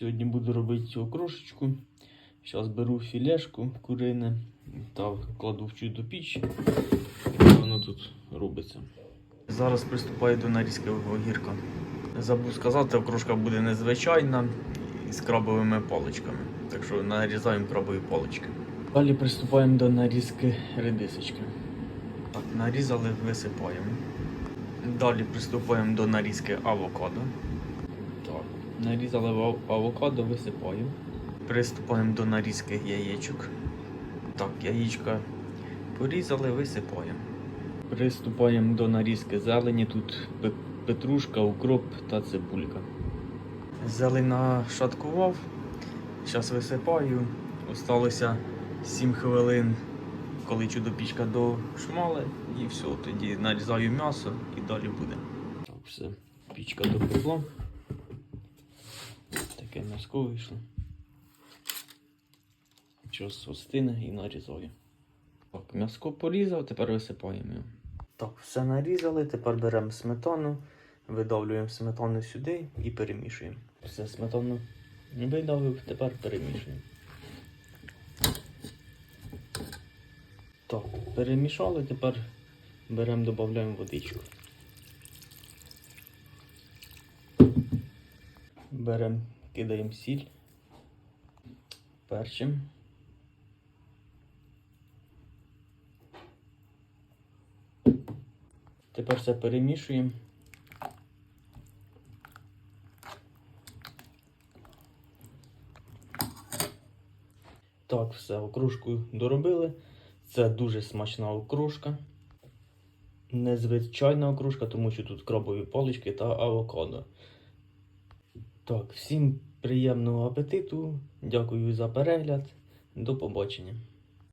Сьогодні буду робити цю окрошечку. Зараз беру філешку курине та кладу в чудо піч. І воно тут робиться. Зараз приступаю до нарізки огірка. Забув сказати, окрошка буде незвичайна з крабовими паличками. Так що нарізаємо крабові палички. Далі приступаємо до нарізки редисочки. Так, нарізали, висипаємо. Далі приступаємо до нарізки авокадо. Так, нарізали авокадо, висипаємо. Приступаємо до нарізки яєчок. Так, яєчка порізали, висипаємо. Приступаємо до нарізки зелені. Тут петрушка, укроп та цибулька. Зелень нашаткував. Зараз висипаю. Осталося 7 хвилин, коли чудо-пічка дошмале, і все, тоді нарізаю м'ясо і далі буде. Так, все, пічка допекла. М'яско вийшло. Час остине і нарізаю. Так, м'яско порізав, тепер висипаємо його. Так, все нарізали, тепер беремо сметану, видавлюємо сметану сюди і перемішуємо. Все, сметану видавив, тепер перемішуємо. Так, перемішали, тепер беремо, додаємо водичку. Беремо, кидаємо сіль, перчим. Тепер все перемішуємо. Так, все, окружку доробили. Це дуже смачна окружка. Незвичайна окружка, тому що тут крабові палички та авокадо. Так, всім приємного апетиту. Дякую за перегляд. До побачення.